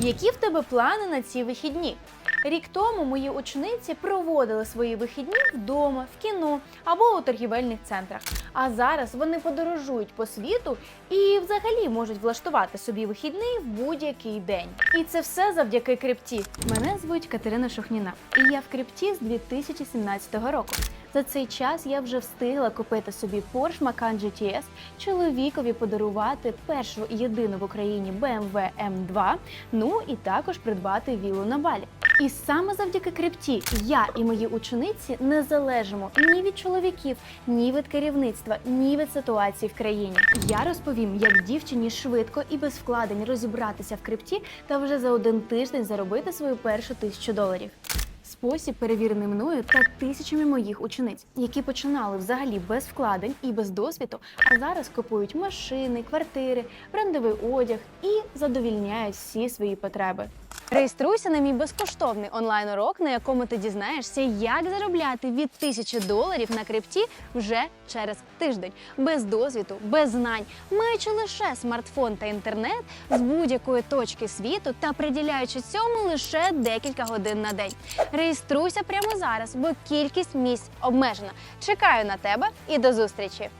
Які в тебе плани на ці вихідні? Рік тому мої учениці проводили свої вихідні вдома, в кіно або у торгівельних центрах. А зараз вони подорожують по світу і взагалі можуть влаштувати собі вихідний в будь-який день. І це все завдяки крипті. Мене звуть Катерина Шухніна, і я в крипті з 2017 року. За цей час я вже встигла купити собі Porsche Macan GTS, чоловікові подарувати першу єдину в Україні BMW M2, ну і також придбати вілу на балі. І саме завдяки крипті я і мої учениці не залежимо ні від чоловіків, ні від керівництва, ні від ситуації в країні. Я розповім, як дівчині швидко і без вкладень розібратися в крипті та вже за один тиждень заробити свою першу тисячу доларів. Спосіб перевірений мною та тисячами моїх учениць, які починали взагалі без вкладень і без досвіду, а зараз купують машини, квартири, брендовий одяг і задовільняють всі свої потреби. Реєструйся на мій безкоштовний онлайн-урок, на якому ти дізнаєшся, як заробляти від тисячі доларів на крипті вже через тиждень, без досвіду, без знань, маючи лише смартфон та інтернет з будь-якої точки світу та приділяючи цьому лише декілька годин на день. Реєструйся прямо зараз, бо кількість місць обмежена. Чекаю на тебе і до зустрічі!